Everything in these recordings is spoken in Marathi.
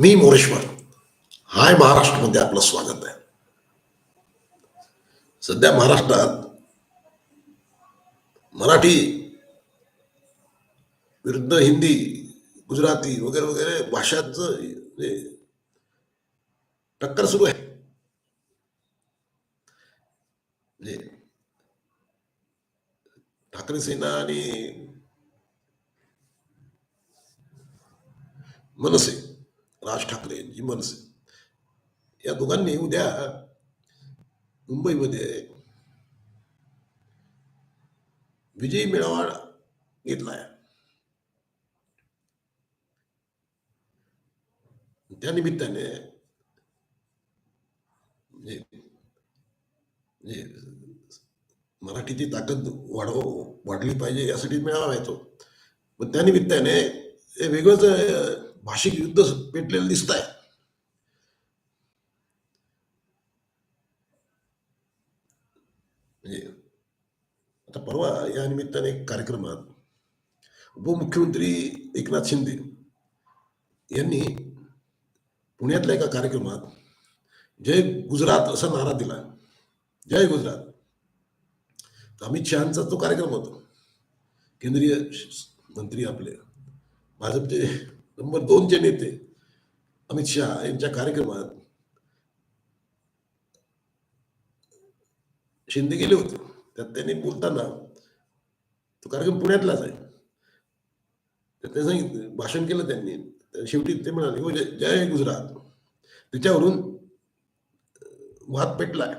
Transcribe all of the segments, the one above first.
मी मोरेश्वर. हाय महाराष्ट्रामध्ये आपलं स्वागत आहे. सध्या महाराष्ट्रात मराठी विरुद्ध हिंदी गुजराती वगैरे वगैरे भाषांचं टक्कर सुरू आहे. म्हणजे ठाकरे सेना आणि मनसे राज ठाकरे यांची मनसे. या दोघांनी उद्या मुंबईमध्ये विजयी मेळावा घेतलाय त्या निमित्ताने म्हणजे मराठीची ताकद वाढव वाढली पाहिजे यासाठी मेळावा येतो. पण त्या निमित्ताने वेगळंच भाषिक युद्ध पेटलेलं दिसत आहे म्हणजे आता परवा या निमित्ताने एक कार्यक्रमात उपमुख्यमंत्री एकनाथ शिंदे यांनी पुण्यातल्या एका कार्यक्रमात जय गुजरात असा नारा दिला. जय गुजरात. अमित शहाचा तो कार्यक्रम होता. केंद्रीय मंत्री आपले भाजपचे नंबर दोनचे नेते अमित शहा यांच्या कार्यक्रमात शिंदे गेले होते. त्यात त्यांनी बोलताना तो कार्यक्रम पुण्यातलाच आहे. तर सांगितलं भाषण केलं त्यांनी. शेवटी ते म्हणाले "हो, जय जय गुजरात. त्याच्यावरून वाद पेटलाय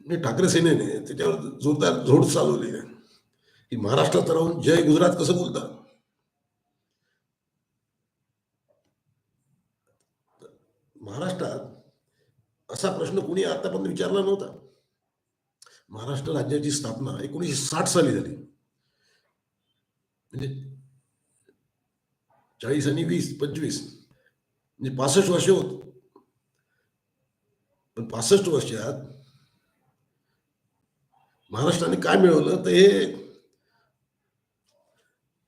म्हणजे ठाकरे सेनेने त्याच्यावर जोरदार झोड चालवली आहे. की महाराष्ट्रात राहून जय गुजरात कसं बोलतात? महाराष्ट्रात असा प्रश्न कुणी आतापर्यंत विचारला नव्हता. महाराष्ट्र राज्याची स्थापना एकोणीसशे साठ साली झाली. म्हणजे चाळीस आणि वीस पंचवीस म्हणजे पासष्ट वर्ष होत. पण पासष्ट वर्षात महाराष्ट्राने काय मिळवलं? तर हे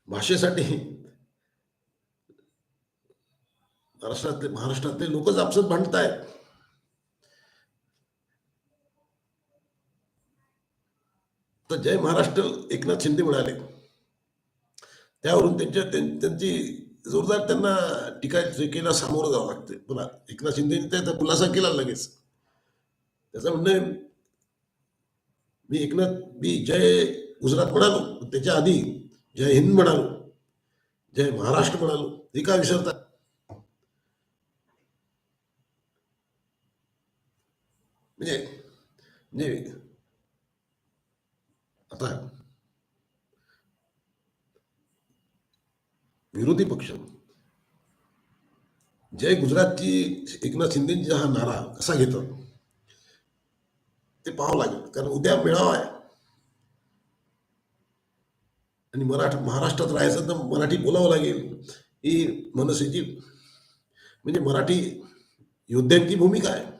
भाषेसाठी महाराष्ट्रातले महाराष्ट्रातले लोकच आपसत भांडतायत. तर जय महाराष्ट्र एकनाथ शिंदे म्हणाले. त्यावरून त्यांच्या त्यांची जोरदार त्यांना टीका केला सामोरं जावं लागते. पुन्हा एकनाथ शिंदेने त्याचा खुलासा केला लगेच. त्याचं म्हणणं आहे, मी एकनाथ मी जय गुजरात म्हणालो त्याच्या आधी जय हिंद म्हणालो जय महाराष्ट्र म्हणालो. हे का विसरता म्हणजे म्हणजे आता विरोधी पक्ष. जय गुजरातची एकनाथ शिंदेचा हा नारा कसा घेतात ते पाहावं लागेल. कारण उद्या मेळावा आहे. आणि मराठ महाराष्ट्रात राहायचं तर मराठी बोलावं लागेल. ही मनसेची म्हणजे मराठी योद्ध्यांची भूमिका आहे.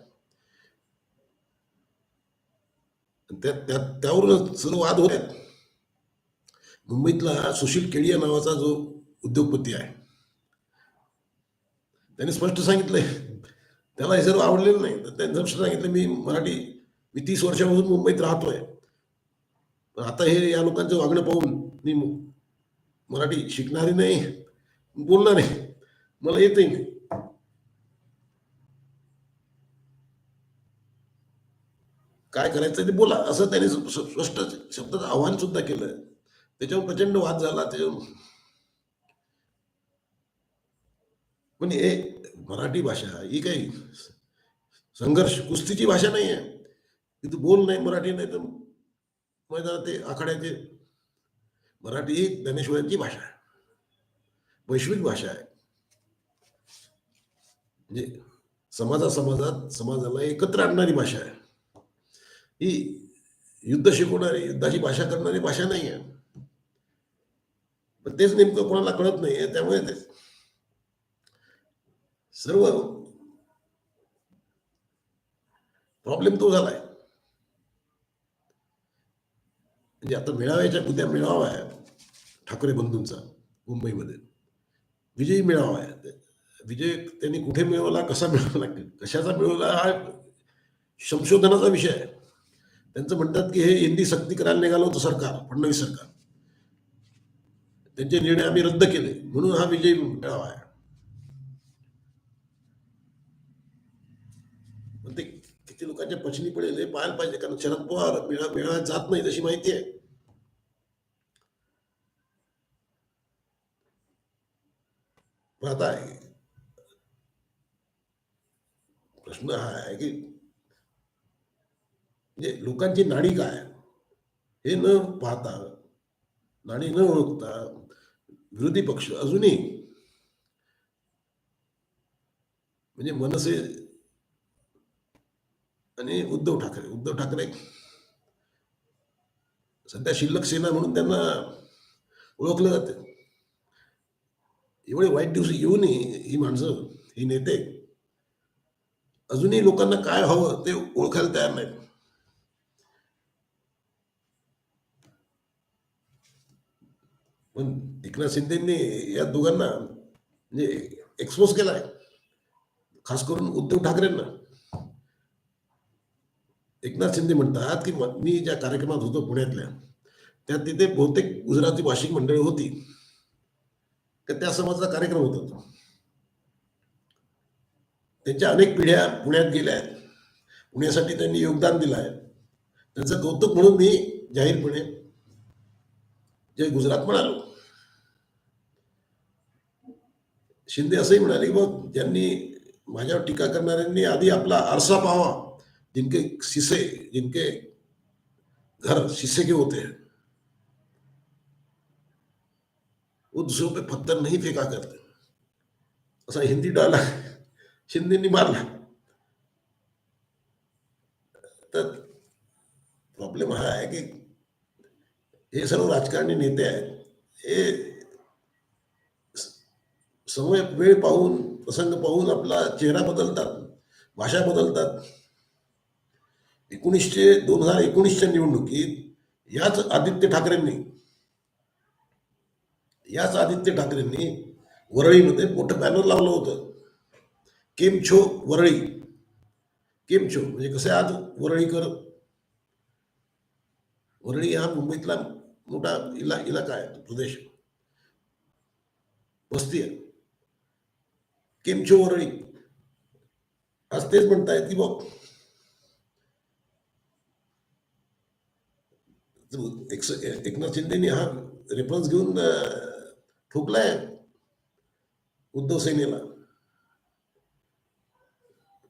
त्या त्या त्यावरून सर्व वाद होत आहेत. मुंबईतला सुशील केडिया नावाचा जो उद्योगपती आहे त्याने स्पष्ट सांगितलंय. त्याला हे सर्व आवडलेलं नाही. तर त्याने स्पष्ट सांगितलं मी मराठी मी तीस वर्षापासून मुंबईत राहतोय. पण आता हे या लोकांचं वागणं पाहून मी मराठी शिकणारी नाही बोलणार नाही. मला येतही नाही काय करायचं ते बोला. असं त्याने स्पष्ट शब्दाचं आव्हान सुद्धा केलं त्याच्यावर प्रचंड वाद झाला. त्याच्यावर पण हे मराठी भाषा ही काही संघर्ष कुस्तीची भाषा नाही आहे तिथं तू बोल नाही मराठी नाही तर मैदानात ते आखाड्याचे मराठी ही ज्ञानेश्वरांची भाषा आहे. वैश्विक भाषा आहे. म्हणजे समाजा समाजात समाजाला एकत्र आणणारी भाषा आहे. ही युद्ध शिकवणारी युद्धाची भाषा करणारी भाषा नाही आहे पण तेच नेमकं कोणाला कळत नाही त्यामुळे ते सर्व प्रॉब्लेम तो झालाय. म्हणजे आता मेळाव्याच्या उद्या मेळावा आहे. ठाकरे बंधूंचा मुंबईमध्ये. विजयी मेळावा आहे. विजय त्यांनी कुठे मिळवला कसा मिळवला कशाचा मिळवला हा संशोधनाचा विषय आहे. त्यांचं म्हणतात की हे हिंदी सक्ती करायला निघालं होतं सरकार फडणवीस सरकार. त्यांचे निर्णय आम्ही रद्द केले म्हणून हा विजयी मिळावा आहे. पण ते किती लोकांच्या पचनी पडेल हे पाहायला पाहिजे कारण शरद पवार मेळा मेळा जात नाही तशी माहिती आहे. आता प्रश्न हा आहे की म्हणजे लोकांची नाणी काय? हे न पाहता नाणी न ओळखता विरोधी पक्ष अजूनही म्हणजे मनसे आणि उद्धव ठाकरे उद्धव ठाकरे सध्या शिल्लक सेना म्हणून त्यांना ओळखलं जाते. एवढे वाईट दिवस येऊनही ही माणसं ही नेते अजूनही लोकांना काय हवं ते ओळखायला तयार नाही पण एकनाथ शिंदेनी या दोघांना म्हणजे एक्सपोज केलाय. खास करून उद्धव ठाकरेंना. एकनाथ शिंदे म्हणतात की म- मी ज्या कार्यक्रमात होतो पुण्यातल्या त्यात तिथे बहुतेक गुजराती भाषिक मंडळी होती. तर त्या समाजाचा कार्यक्रम होता तो त्यांच्या अनेक पिढ्या पुण्यात गेल्या आहेत. पुण्यासाठी त्यांनी योगदान दिलं आहे. त्यांचं कौतुक म्हणून मी जाहीरपणे जय गुजरात म्हणालो शिंदे असंही म्हणाले मग ज्यांनी माझ्यावर टीका करणाऱ्यांनी आधी आपला आरसा पाहावा. जिनके शीशे जिनके घर शीशे के होते हैं, वो दूसरों पे पत्थर नहीं फेंका करते. असा हिंदी डाला, शिंदेनी मारला. तर प्रॉब्लेम हा आहे की हे सर्व राजकारणी नेते आहेत. हे समय वेळ पाहून प्रसंग पाहून आपला चेहरा बदलतात भाषा बदलतात. एकोणीसशे दोन हजार एकोणीसच्या निवडणुकीत याच आदित्य ठाकरेंनी याच आदित्य ठाकरेंनी वरळीमध्ये मोठं बॅनर लावलं होतं. केम छो वरळी. केम छो म्हणजे कसं आज? वरळीकर. वरळी हा मुंबईतला मोठा इला इलाका आहे प्रदेश. वस्ती आहे. केम वरळी आज तेच म्हणतायत की बघ. एक- एकनाथ शिंदेनी हा रेफरन्स घेऊन ठोकलाय उद्धव सेनेला.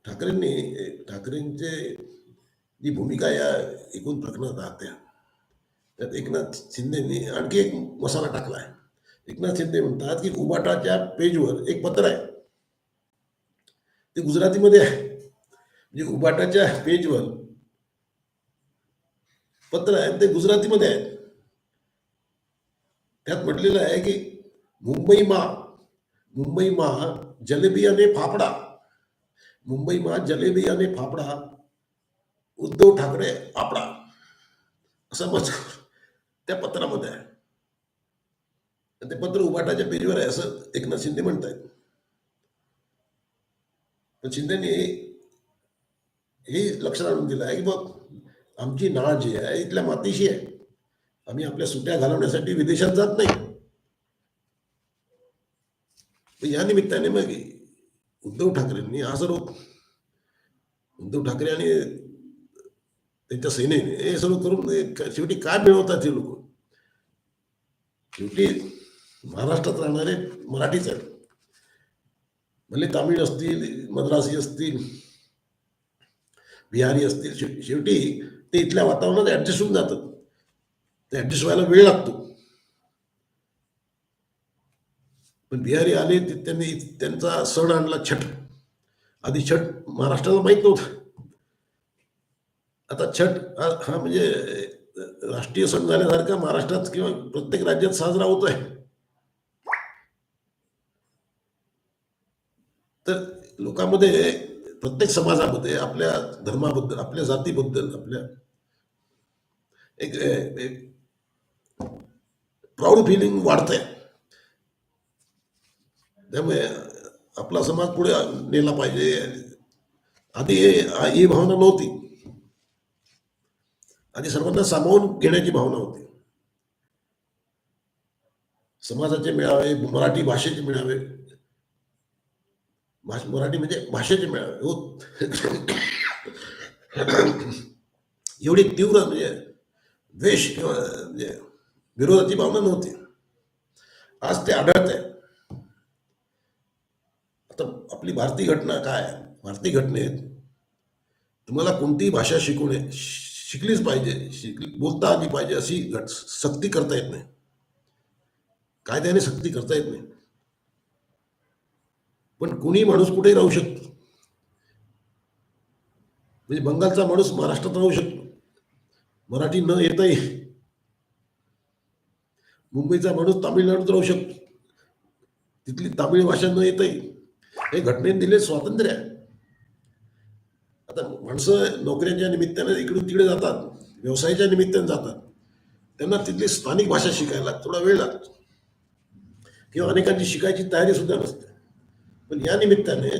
ठाकरेंनी ठाकरेंचे जी भूमिका या एकूण प्रकरणात राहत्या त्यात एकनाथ शिंदेनी आणखी एक मसाला टाकला आहे एकनाथ शिंदे म्हणतात की उबाटाच्या पेजवर एक पत्र आहे. ते गुजरातीमध्ये आहे. म्हणजे उबाटाच्या पेजवर पत्र आहे ते गुजरातीमध्ये आहे. त्यात म्हटलेलं आहे की मुंबई मा मुंबई मा जलेबी आणि फाफडा. मुंबई मा जलेबी आणि फाफडा. उद्धव ठाकरे आपडा असं मजकूर त्या पत्रामध्ये आहे. आणि ते पत्र उभाटाच्या पेजवर आहे असं एकनाथ शिंदे म्हणतायत. पण शिंदेनी हे लक्षात आणून दिलं आहे की बघ आमची नाळ जी आहे इथल्या मातीशी आहे. आम्ही आपल्या सुट्ट्या घालवण्यासाठी विदेशात जात नाही. या निमित्ताने मग उद्धव ठाकरेंनी हा सर्व उद्धव ठाकरे आणि त्यांच्या सेनेने हे सर्व करून शेवटी काय मिळवतात हे लोक? शेवटी महाराष्ट्रात राहणारे मराठीच आहेत. भले तामिळ असतील मद्रासी असतील बिहारी असतील शेवटी ते इथल्या वातावरणात ऍडजस्ट होऊन जातात. ते ऍडजस्ट व्हायला वेळ लागतो. पण बिहारी आले ते त्यांनी त्यांचा सण आणला छठ. आधी छठ महाराष्ट्राला माहीत नव्हतं. आता छठ हा म्हणजे राष्ट्रीय सण झाल्यासारखा महाराष्ट्रात किंवा प्रत्येक राज्यात साजरा होतोय. तर लोकांमध्ये प्रत्येक समाजामध्ये आपल्या धर्माबद्दल आपल्या जातीबद्दल आपल्या एक एक प्राऊड फिलिंग वाढतंय. त्यामुळे आपला समाज पुढे नेला पाहिजे. आधी हे- ही भावना नव्हती. आणि सर्वांना सामावून घेण्याची भावना होती. समाजाचे मेळावे मराठी भाषेचे मेळावे. मराठी म्हणजे भाषेचे मेळावे. हो. एवढी तीव्र म्हणजे द्वेष किंवा म्हणजे विरोधाची भावना नव्हती. आज ते आढळत आहे आता आपली भारतीय घटना काय? भारतीय घटनेत तुम्हाला कोणतीही भाषा शिकू नये शिकलीच पाहिजे शिकली बोलता आली पाहिजे अशी घट सक्ती करता येत नाही. कायद्याने सक्ती करता येत नाही. पण कुणी माणूस कुठेही राहू शकतो. म्हणजे बंगालचा माणूस महाराष्ट्रात राहू शकतो. मराठी न येताही मुंबईचा माणूस तामिळनाडूत राहू शकतो. तिथली तामिळ भाषा न येताही हे घटनेने दिले स्वातंत्र्य आहे. माणसं नोकऱ्यांच्या निमित्ताने इकडून तिकडे जातात व्यवसायाच्या निमित्ताने जातात. त्यांना तिथली स्थानिक भाषा शिकायला थोडा वेळ लागतो. किंवा अनेकांची शिकायची तयारी सुद्धा नसते. पण या निमित्ताने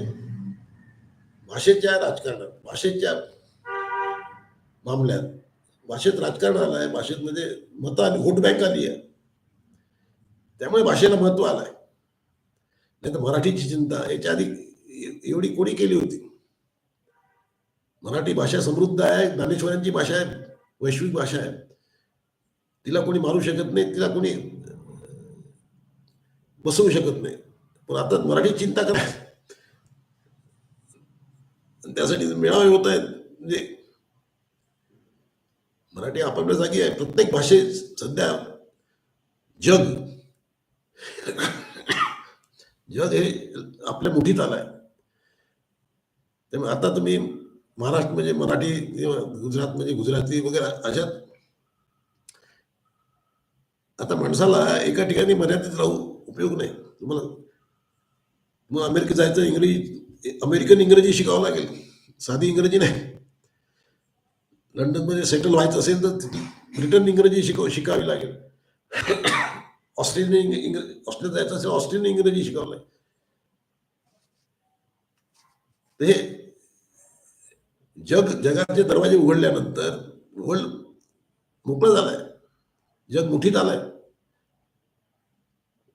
भाषेच्या राजकारणात भाषेच्या मामल्यात भाषेत राजकारण आलं आहे भाषेत म्हणजे मतं आली व्होट बँक आली आहे. त्यामुळे भाषेला महत्त्व आलं आहे नाही तर मराठीची चिंता याच्या आधी एवढी कोणी केली होती? मराठी भाषा समृद्ध आहे ज्ञानेश्वरांची भाषा आहे वैश्विक भाषा आहे. तिला कोणी मारू शकत नाही तिला कोणी बसवू शकत नाही. पण आता मराठी चिंता करा. आणि त्यासाठी मेळावे होत आहेत म्हणजे मराठी आपापल्या जागी आहे. प्रत्येक भाषेत सध्या जग जग हे आपल्या मुठीत आलं आहे त्यामुळे आता तुम्ही महाराष्ट्र म्हणजे मराठी गुजरात म्हणजे गुजराती वगैरे अशात. आता माणसाला एका ठिकाणी मर्यादित राहू उपयोग नाही. तुम्हाला मग अमेरिकेत जायचं इंग्रजी अमेरिकन इंग्रजी शिकावं लागेल. साधी इंग्रजी नाही. लंडनमध्ये सेटल व्हायचं असेल तर ब्रिटन इंग्रजी शिकव शिकावी लागेल. ऑस्ट्रेलियन इंग्रजी ऑस्ट्रेलिया जायचं असेल ऑस्ट्रेलियन इंग्रजी शिकावं लागेल. हे जग जगाचे दरवाजे उघडल्यानंतर वर्ल्ड मोकळं झालंय. जग मुठीत आलंय.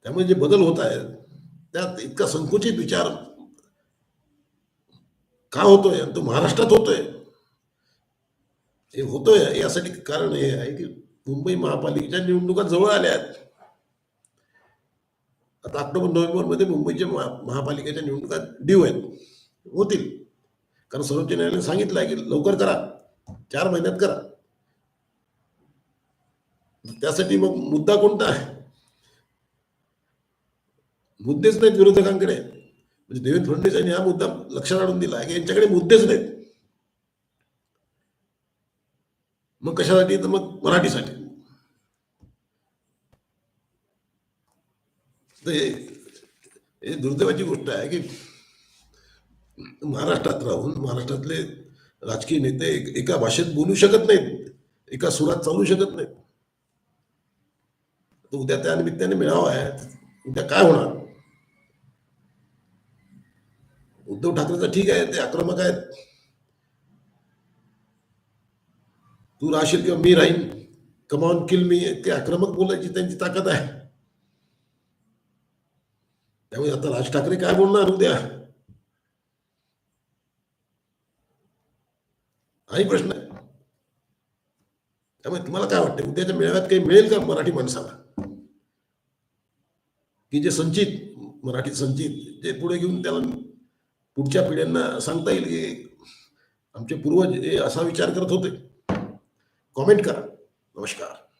त्यामुळे जे बदल होत आहेत त्यात इतका संकुचित विचार का होतोय आणि तो महाराष्ट्रात होतोय? हे होतोय यासाठी कारण हे आहे की मुंबई महापालिकेच्या निवडणुका जवळ आल्या आहेत. आता ऑक्टोबर नोव्हेंबरमध्ये मुंबईच्या महा- महापालिकेच्या निवडणुका ड्यू आहेत. होतील. कारण सर्वोच्च न्यायालयाने सांगितलं आहे की लवकर करा. चार महिन्यात करा. त्यासाठी मग मुद्दा कोणता आहे? मुद्देच नाहीत विरोधकांकडे. म्हणजे देवेंद्र फडणवीस यांनी हा मुद्दा लक्षात आणून दिला आहे की यांच्याकडे मुद्देच नाहीत. मग कशासाठी? तर मग मराठीसाठी. हे दुर्दैवाची गोष्ट आहे की महाराष्ट्रात राहून महाराष्ट्रातले राजकीय नेते एक- एका भाषेत बोलू शकत नाहीत. एका सुरात चालू शकत नाहीत. उद्या त्या निमित्ताने मिळावा आहे. उद्या काय होणार? उद्धव ठाकरेचं ठीक आहे ते आक्रमक आहेत. तू राहशील किंवा मी राहीन. कमावून किल मी ते आक्रमक बोलायची त्यांची ताकद आहे. त्यामुळे आता राज ठाकरे काय बोलणार उद्या? हाही प्रश्न आहे त्यामुळे तुम्हाला काय वाटतं उद्याच्या मेळाव्यात काही मिळेल का मराठी माणसाला? की जे संचित मराठी संचित जे पुढे घेऊन त्याला पुढच्या पिढ्यांना सांगता येईल की आमचे पूर्वज हे असा विचार करत होते. कॉमेंट करा. नमस्कार.